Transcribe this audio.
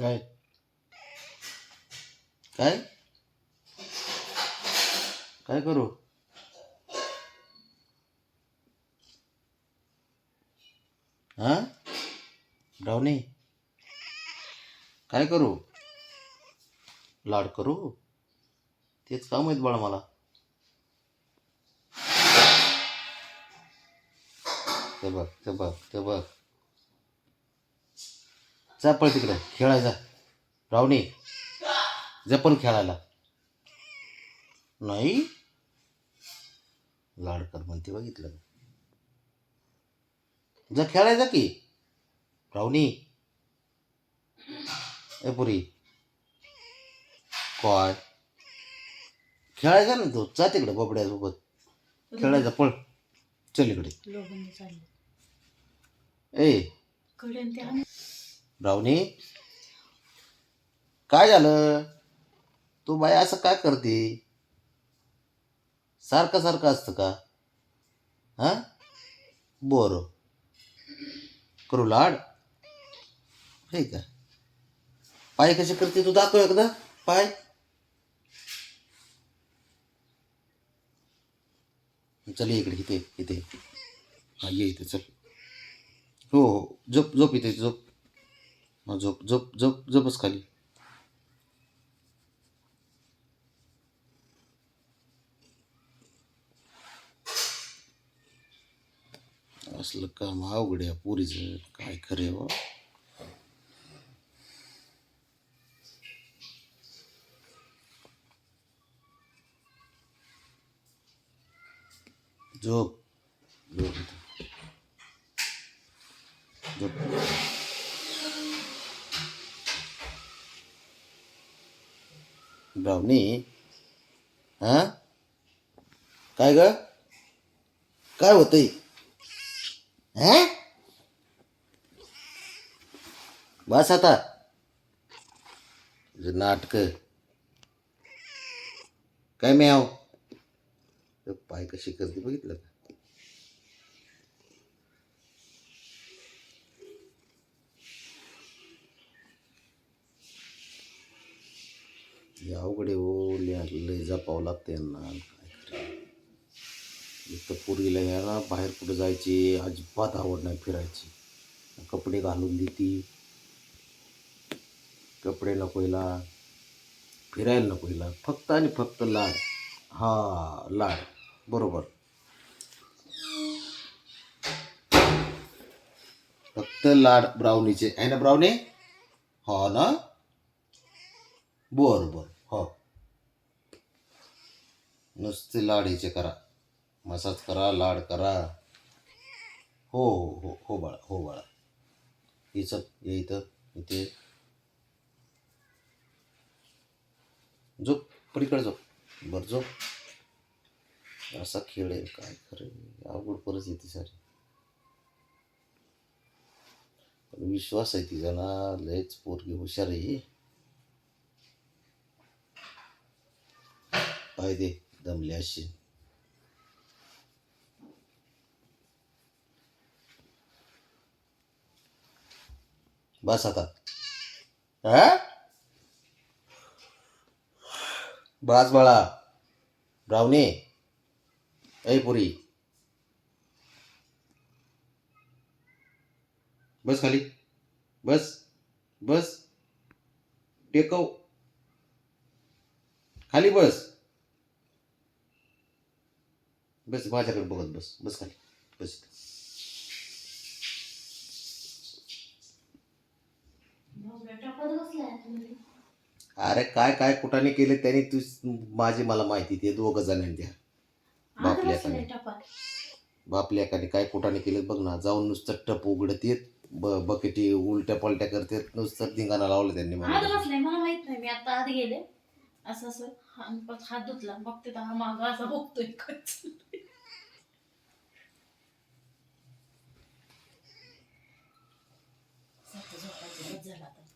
काय? काय? काय करू? हा? ब्राउनी काय करू? लाड करू? तेच काम आहेत बाळा मला. ते बघ ते बघ ते बघ. जा पळ तिकडे रावणी जा पण खेळायला. नाही. लाडकर म्हणते बघितलं. जा खेळायचा की. रावणी. ए पुरी. काय खेळायचा ना तू. जा तिकडे बबड्यासोबत. खेळायचा पळ. चल इकडे. ए. कडे काय झालं? तू बाई असं काय करते? सारखं सारखं असतं का? हां? बरं. करू लाड. नाही का? पाय कसे करते तू? दाखव एकदा. पाय. चल इकडे इथे इथे. हा ये इथे चल. हो हो. झोप झोप इथे झोप. झोप झोप झोप झोपच खाली. असलं काम अवघड आहे पुरीचं काय खरे व हो? झोप. झोप. झोप. ब्राउनी हा? काय ग? काय होतंय? हा? बस आता. नाटक. काय मी ते पाय कशी करते बघितलं का अवघडे अवघड आहे हो लय लय जपावं लागतं यांना. काय खरं एक तर पोरीला याला बाहेर कुठं जायची अजिबात आवड नाही फिरायची. कपडे घालून देती. कपडे नकोयला फिरायला नकोयला फक्त आणि फक्त लाड. हा लाड. बरोबर. फक्त लाड ब्राउनीचे. आहे ना ब्राउनी? हो ना? बर बर. हो. नुसते लाड हिचे करा. मसाज करा लाड करा. हो हो हो हो बाळा. हो बाळा हिचं ये इथं इथे. झोप पलीकडे झोप. बरं झोप. असा खेळ आहे काय खरं अवघड परिस्थिती सारी. पण विश्वास आहे तिचा ना लयच पोरगी हुशार आहे. पाय दे दमले अशी बस आता. हा? बस बाळा. ब्रावणे ऐ पुरी. बस खाली. बस. बस. टेकव. खाली बस. बस माझ्याकडे बघत बस बस खाली बस. अरे काय काय कुठाने केले त्यांनी तू माझी मला माहिती ते दोघं जणांनी द्या आत बापल्या बसलाय खाली. टपात. बापल्या एकाने काय कुठाने केले बघ ना जाऊन नुसतं टप उघडत येत ब बकेटी उलट्या पलट्या करतात नुसतं धिंगाणा लावलं त्यांनी मला बसलाय मला माहीत नाही मी आता आत गेले असं असं हा- हात धुतला बघते हा माग असा बघतोय कच. सारखं झोपायचं बस झालं